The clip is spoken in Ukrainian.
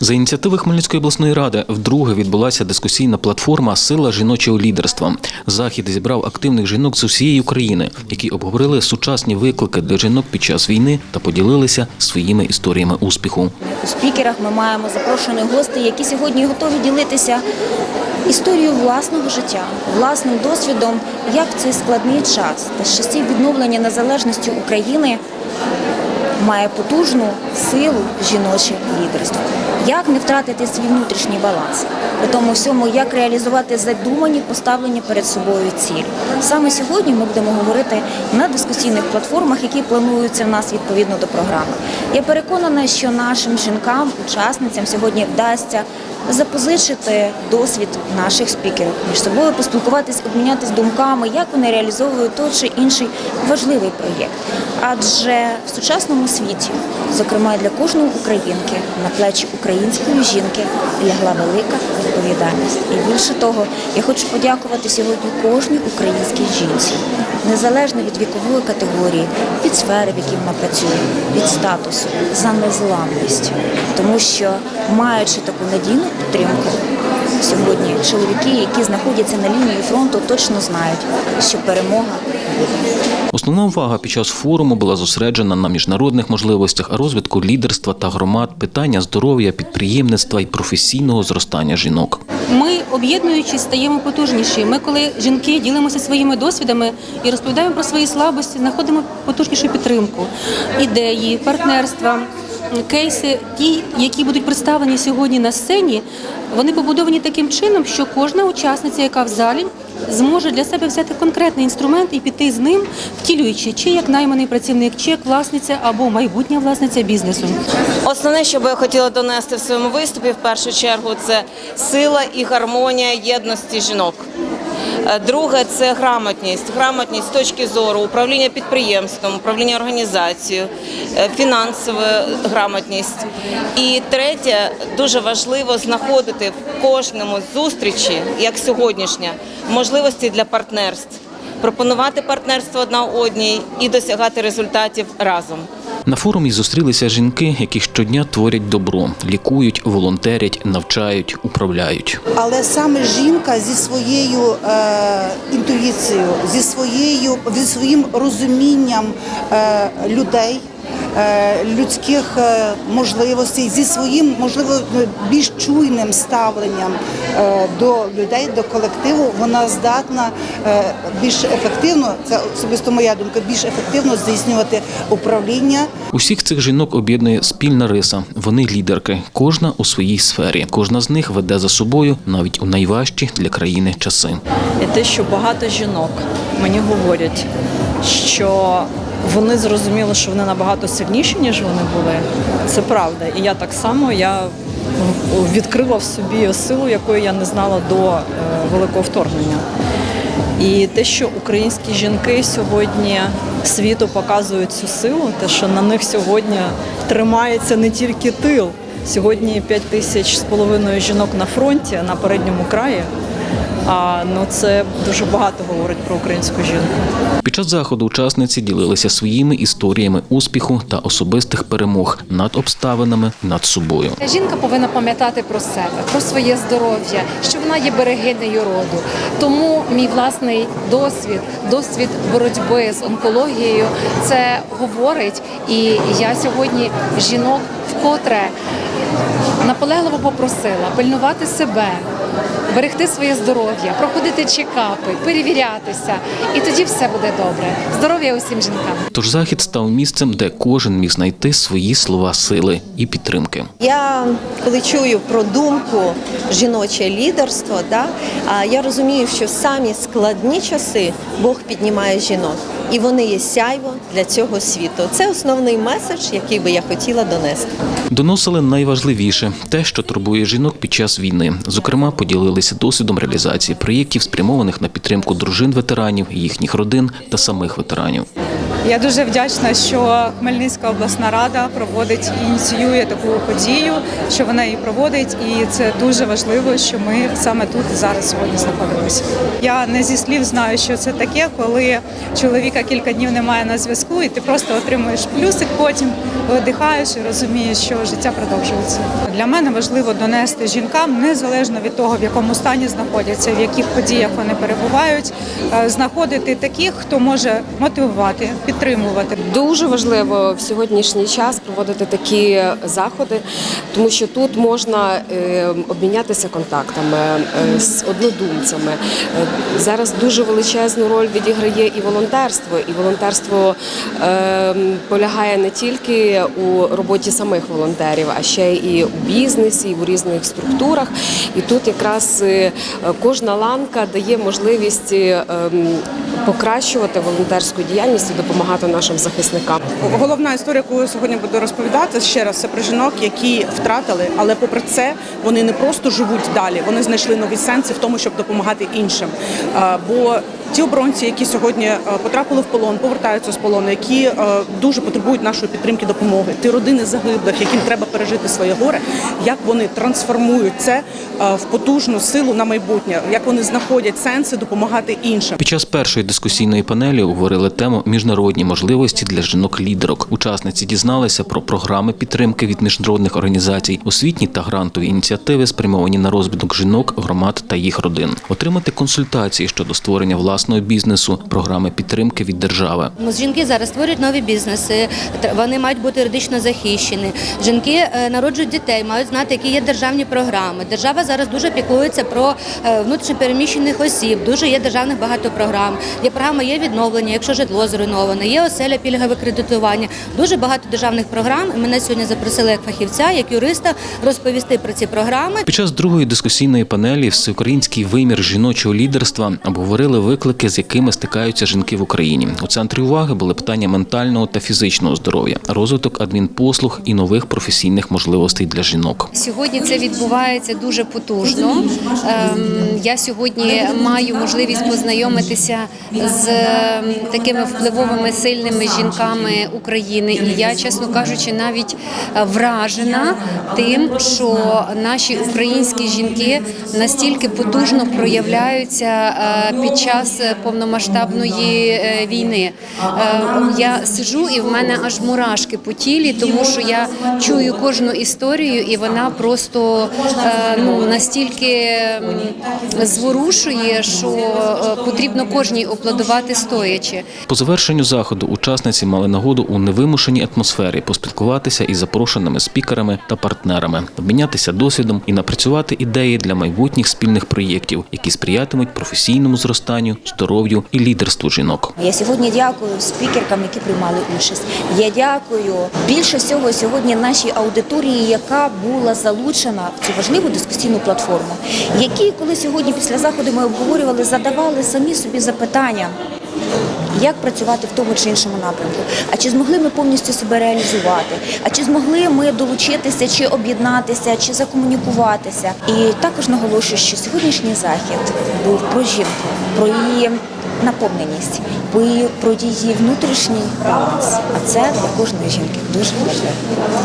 За ініціативи Хмельницької обласної ради вдруге відбулася дискусійна платформа Сила жіночого лідерства. Захід зібрав активних жінок з усієї України, які обговорили сучасні виклики для жінок під час війни та поділилися своїми історіями успіху. У спікерах ми маємо запрошених гостей, які сьогодні готові ділитися історією власного життя, власним досвідом, як цей складний час та часів відновлення незалежності України має потужну силу жіноче лідерство. Як не втратити свій внутрішній баланс? При тому всьому, як реалізувати задумані, поставлені перед собою цілі. Саме сьогодні ми будемо говорити на дискусійних платформах, які плануються в нас відповідно до програми. Я переконана, що нашим жінкам, учасницям сьогодні вдасться запозичити досвід наших спікерів між собою, поспілкуватись, обмінятись думками, як вони реалізовують той чи інший важливий проєкт. Адже в сучасному світі, зокрема для кожної українки, на плечі української жінки лягла велика відповідальність. І більше того, я хочу подякувати сьогодні кожній українській жінці, незалежно від вікової категорії, від сфери, в якій вона працює, від статусу, за незламність, тому що маючи таку надійну підтримку. Сьогодні чоловіки, які знаходяться на лінії фронту, точно знають, що перемога буде. Основна увага під час форуму була зосереджена на міжнародних можливостях розвитку лідерства та громад, питання здоров'я, підприємництва і професійного зростання жінок. Ми об'єднуючись стаємо потужніші. Ми, коли жінки ділимося своїми досвідами і розповідаємо про свої слабості, знаходимо потужнішу підтримку, ідеї, партнерства. Кейси, ті, які будуть представлені сьогодні на сцені, вони побудовані таким чином, що кожна учасниця, яка в залі, зможе для себе взяти конкретний інструмент і піти з ним, втілюючи чи як найманий працівник, чи як власниця або майбутня власниця бізнесу. Основне, що би я хотіла донести в своєму виступі, в першу чергу, це сила і гармонія єдності жінок. Е, Друге це грамотність, грамотність з точки зору управління підприємством, управління організацією, е, фінансова грамотність. І третє, дуже важливо знаходити в кожному зустрічі, як сьогоднішня, можливості для партнерств, пропонувати партнерство одна одній і досягати результатів разом. На форумі зустрілися жінки, які щодня творять добро, лікують, волонтерять, навчають, управляють. Але саме жінка зі своєю е, інтуїцією, зі своєю зі своїм розумінням е, людей. Е, Людських е, можливостей зі своїм можливо більш чуйним ставленням е, до людей, до колективу, вона здатна більш ефективно, це особисто моя думка, більш ефективно здійснювати управління Усіх цих жінок об'єднує спільна риса. Вони лідерки, кожна у своїй сфері. Кожна з них веде за собою навіть у найважчі для країни часи. І те, що багато жінок мені говорять, що вони зрозуміли, що вони набагато сильніші, ніж вони були. Це правда. І я так само я відкрила в собі силу, якої я не знала до е, великого вторгнення. І те, що українські жінки сьогодні світу показують цю силу, те, що на них сьогодні тримається не тільки тил. Сьогодні 5 тисяч з половиною жінок на фронті на передньому краї. А ну це дуже багато говорить про українську жінку. Під час заходу учасниці ділилися своїми історіями успіху та особистих перемог над обставинами, над собою. Жінка повинна пам'ятати про себе, про своє здоров'я, що вона є берегинею роду. Тому мій власний досвід, досвід боротьби з онкологією, це говорить. І я сьогодні жінок вкотре наполегливо попросила пильнувати себе. Берегти своє здоров'я, проходити чекапи, перевірятися, і тоді все буде добре. Здоров'я усім жінкам. Тож захід став місцем, де кожен міг знайти свої слова сили і підтримки. Я коли чую про думку жіноче лідерство, да, а я розумію, що самі складні часи Бог піднімає жінок, і вони є сяйво для цього світу. Це основний меседж, який би я хотіла донести. Доносили найважливіше те, що турбує жінок під час війни. Зокрема, поділилися досвідом реалізації проєктів, спрямованих на підтримку дружин ветеранів, їхніх родин та самих ветеранів. Я дуже вдячна, що Хмельницька обласна рада проводить і ініціює таку подію, що вона її проводить, і це дуже важливо, що ми саме тут зараз сьогодні знаходимося. Я не зі слів знаю, що це таке, коли чоловіка кілька днів немає на зв'язку, і ти просто отримуєш плюсик, потім видихаєш і розумієш, що життя продовжується. Для мене важливо донести жінкам незалежно від того, в якому стані знаходяться, в яких подіях вони перебувають, е, знаходити таких, хто може мотивувати, підтримувати. Дуже важливо в сьогоднішній час проводити такі заходи, тому що тут можна е, обмінятися контактами е, з однодумцями. Е, Зараз дуже величезну роль відіграє і волонтерство. І волонтерство е, полягає не тільки у роботі самих волонтерів, а ще і у бізнесі, і у різних структурах. І тут якраз кожна ланка дає можливість ем, покращувати волонтерську діяльність і допомагати нашим захисникам. Головна історія, яку я сьогодні буду розповідати ще раз, це про жінок, які втратили, але попри це вони не просто живуть далі, вони знайшли нові сенси в тому, щоб допомагати іншим. Бо ті оборонці, які сьогодні е, потрапили в полон, повертаються з полону, які е, дуже потребують нашої підтримки, допомоги, ті родини загиблих, яким треба пережити своє горе, як вони трансформують це е, в потужну силу на майбутнє, як вони знаходять сенси допомагати іншим. Під час першої дискусійної панелі обговорили тему міжнародні можливості для жінок-лідерок. Учасниці дізналися про програми підтримки від міжнародних організацій, освітні та грантові ініціативи, спрямовані на розвиток жінок, громад та їх родин, отримати консультації щодо створення власного бізнесу, програми підтримки від держави. Ну, Жінки зараз створюють нові бізнеси, вони мають бути юридично захищені. Жінки е, народжують дітей, мають знати, які є державні програми. Держава зараз дуже піклується про е, внутрішньопереміщених осіб. Дуже є державних багато програм. Є програма, є відновлення, якщо житло зруйноване, є оселя пільгове кредитування. Дуже багато державних програм. Мене сьогодні запросили як фахівця, як юриста розповісти про ці програми. Під час другої дискусійної панелі Всеукраїнський вимір жіночого лідерства обговорили виклики, з якими стикаються жінки в Україні. У центрі уваги були питання ментального та фізичного здоров'я, розвиток адмінпослуг і нових професійних можливостей для жінок. Сьогодні це відбувається дуже потужно. Ем, Я сьогодні маю можливість познайомитися з ем, такими впливовими сильними жінками України. І я, чесно кажучи, навіть е, вражена тим, що наші українські жінки настільки потужно проявляються е, під час повномасштабної е, війни. Е, Я сижу і в мене аж мурашки по тілі, тому що я чую кожну історію, і вона просто е, ну настільки зворушує, що потрібно кожній аплодувати стоячи. По завершенню заходу учасниці мали нагоду у невимушеній атмосфері поспілкуватися із запрошеними спікерами та партнерами, обмінятися досвідом і напрацювати ідеї для майбутніх спільних проєктів, які сприятимуть професійному зростанню, здоров'ю і лідерству жінок. Я сьогодні дякую спікеркам, які приймали участь. Я дякую більше всього сьогодні нашій аудиторії, яка була залучена в цю важливу дискусійну платформу. Які, коли сьогодні після заходу ми обговорювали, задавали самі собі запитання. Як працювати в тому чи іншому напрямку? А чи змогли ми повністю себе реалізувати? А чи змогли ми долучитися, чи об'єднатися, чи закомунікуватися? І також наголошую, що сьогоднішній захід був про жінку, про її наповненість, про її, внутрішній баланс. А це для кожної жінки дуже важливо.